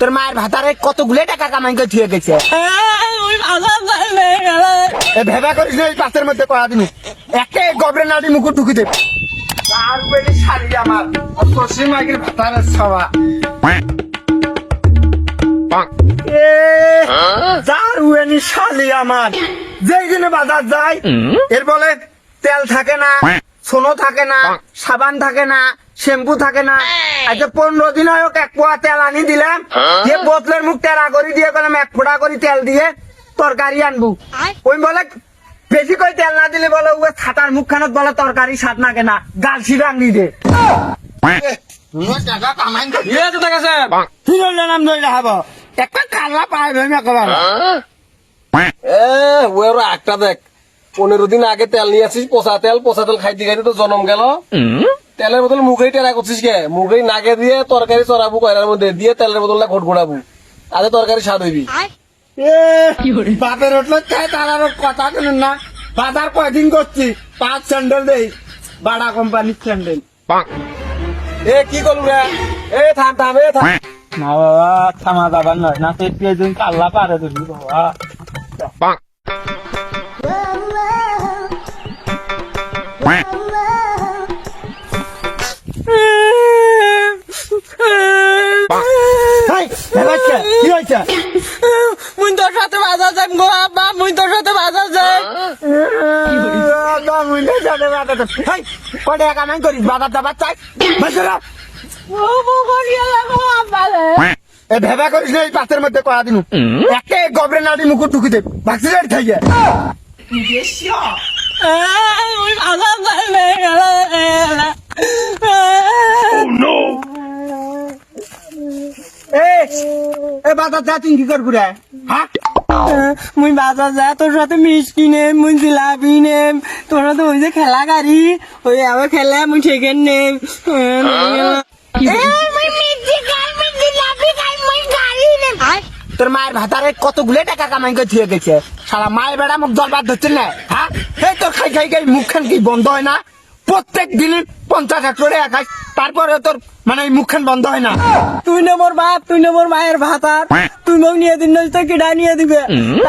তোর মায়ের ভাতারে কতগুলো টাকা কামাই করে থুয়ে গেছে? ভেবা করিস না এই পাশের মধ্যে করা দিনু একে গবরে নাড়ি ঢুকি শাড়ি আমার সবা যার উয়েনি শালি আমার। যেই দিনে বাজার যায় এর বলে তেল থাকে না। সোনো থাকে না সাবান থাকে না শ্যাম্পু থাকে না। আজকে পনেরো দিন হয় ওকে এক পোয়া তেল আনি দিলাম। যে বোতলের মুখ টেরা করে দিয়ে গেলাম এক ফোঁটা করে তেল দিয়ে তরকারি আনব। ওই বলে বেশি করে তেল না দিলে বলে ওই ছাতার মুখখানত বলে তরকারি স্বাদ না কেনা গাল সিরাঙ্গি দে। টাকা কামাই তো নাম ধরে একটা কাল্লা পাইবে না একেবারে এ ওর একটা দেখ। পনেরো দিন আগে তেল নিয়ে আসিস পচা তেল পচা তেল খাইতে খাইতে তো জনম গেল। তেলের বদলে মুগেই টেরা করছিস কে? মুগেই নাকে দিয়ে তরকারি চড়াবো কয়লার মধ্যে দিয়ে তেলের বদলে ঘট ঘোরাবো আরে তরকারি স্বাদ হইবি। এ, বাপের হোটেল খাই তার কথা শুনুন না? বাজার কয়দিন করছি? পাঁচ স্যান্ডেল দেই বাড়া কোম্পানির স্যান্ডেল এ কি করলু রে? এ থাম থাম এ থাম। না বাবা থামা যাবার নয়। না একদিন কাল্লা পারে তুমি বাবা। কি হয়েছে মুই তোর সাথে বাজার যাই গো আব্বা মুই তোর সাথে বাজার যাই মুইলে যাবে বাজার হেই, কয় টাকা কামাই করিস বাজার যাবার চাই বসে রাখ। ও বউ করিয়া লাগো আব্বা এ ভেবা করিস না এই পাশের মধ্যে কয়া দিনু একে গবরে নাড়ি মুকুট ঢুকি দে ভাগছি রেড খাইয়ে মুই বাজার এ এ বাজার যা তুই কি করবি রে? হ্যাঁ মুই বাজার যাই তোর সাথে মিষ্টি নেম? মুই জিলাপি নেম। তোর সাথে ওই যে খেলা গাড়ি ওই আবার খেলা মুই ঠেকেন নেম। তোর মায়ের ভাতারে কতগুলো টাকা কামাই করে থুয়ে গেছে? সারা মায়ের বেড়া মুখ দরবার ধরছে না হ্যাঁ? এই তোর খাই খাই খাই মুখখান কি বন্ধ হয় না? প্রত্যেক দিন পঞ্চাশ একশো টাকা খাস তারপরে তোর মানে মুখখান বন্ধ হয় না। তুই না মোর বাপ তুই না মোর মায়ের ভাতার তুই মোক নিয়ে দিন তো কেডা নিয়ে দিবে।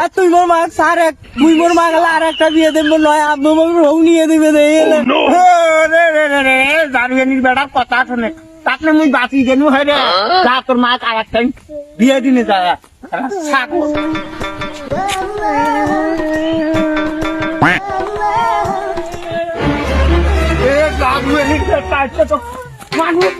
আর তুই মোর মা সার এক মুই মোর মা গেলে আর একটা বিয়ে দেবো নয় আব্বু মোক রৌ নিয়ে দিবে দে রে রে রে রে জানুয়ারির বেড়ার কথা শুনে। তাকে মুই বাঁচি গেনু হয় রে। তোর মা আর একটা বিয়ে দিনে যায় জানুয়ারির মানুষ